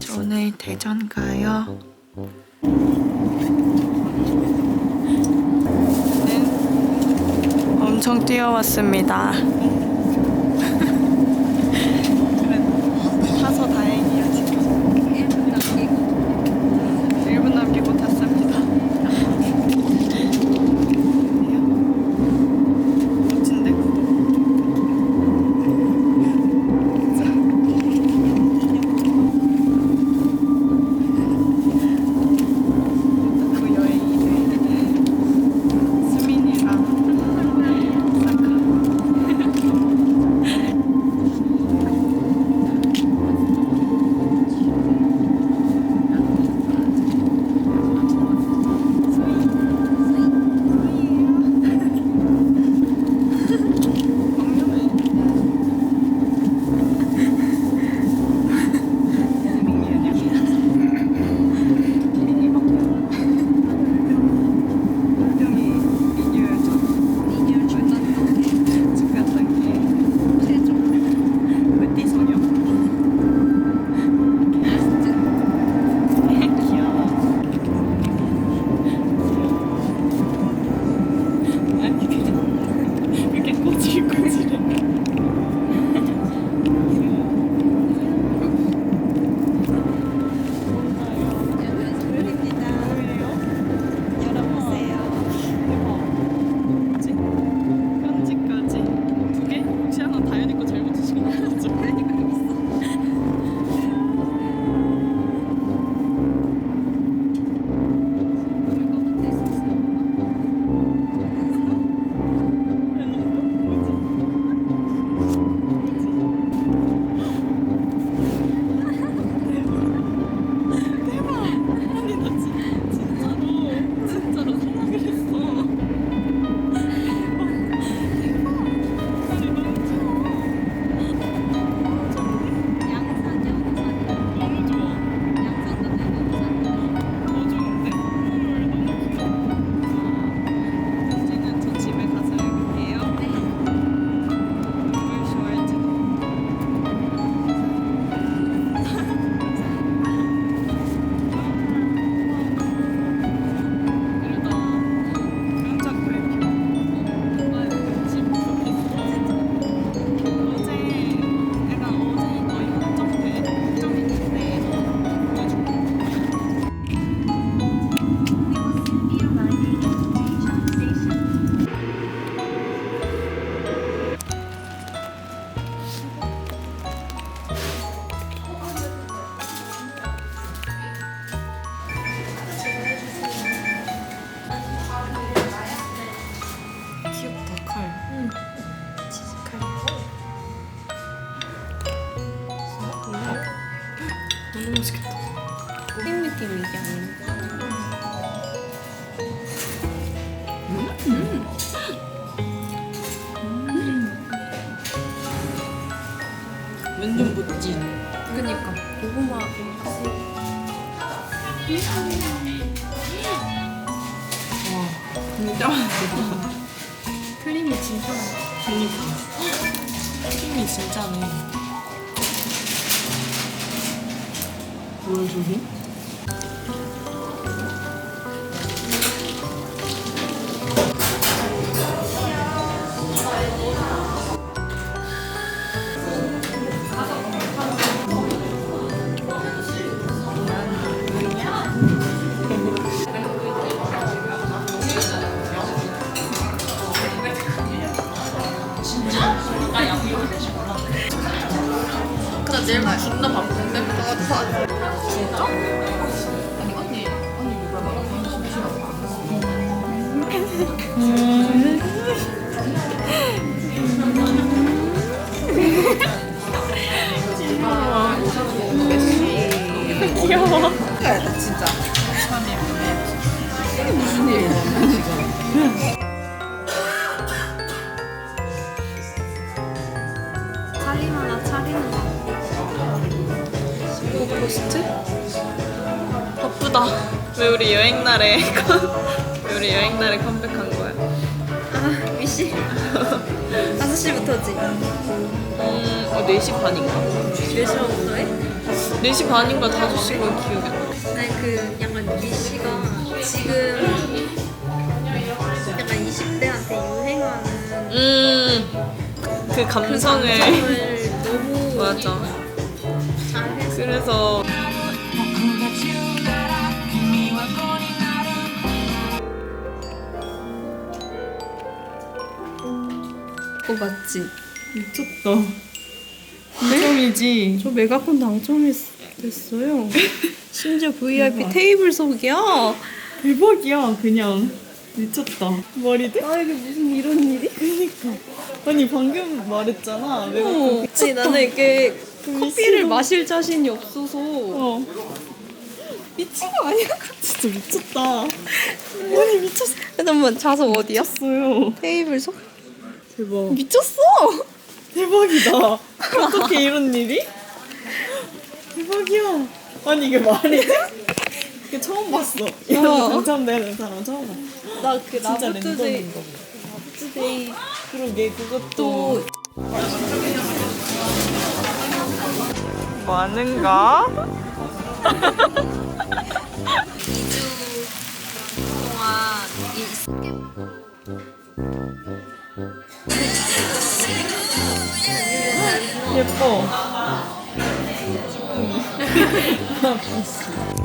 저 오늘 대전 가요. 네. 엄청 뛰어왔습니다. 너무 맛있겠다. 생 느낌 이게 아닌데. 완전 멋지. 그니까 고구마 와, 진짜 맛있다. 크림이 진짜. 그니까. 힘이 진짜네. 뭘 저기? 나 내일 존나 바쁜데? 진짜? 귀여워. 진짜. 포스트? 바쁘다. 왜 우리 여행 날에 왜 우리 여행 날에 컴백한 거야? 아, 미씨. 5시부터지. 음, 어, 4시 반인가? 4시부터 해? 4시 반인가 5시인가 기억이 안 나. 아니 그 약간 미씨가 지금 약간 20대한테 유행하는 음, 그 그 감성을. 감성을 너무 맞아. 그래서 어 맞지? 미쳤다. 당첨이지. 저 메가폰 당첨됐어요. 심지어 VIP 테이블석이야. 대박이야, 그냥. 미쳤다. 머리들? 아 이게 무슨 이런 일이? 그니까. 아니, 방금 말했잖아. 어. 아니 나는 이게 커피를. 마실 자신이 없어서 어. 미친 거 아니야? 진짜 미쳤다. 아니, 미쳤어. 잠깐만 좌석 어디야? 미쳤어요. 테이블석? 대박. 미쳤어! 대박이다. 어떻게 이런 일이? 대박이야. 아니, 이게 말이 돼? 이게 처음 봤어. 이런 당첨되는 사람 처음 봤어. 나 그 진짜 보다. 나부투데이 그러게, 그것도. 또 많은가? 2주 동안 이 스케 예뻐.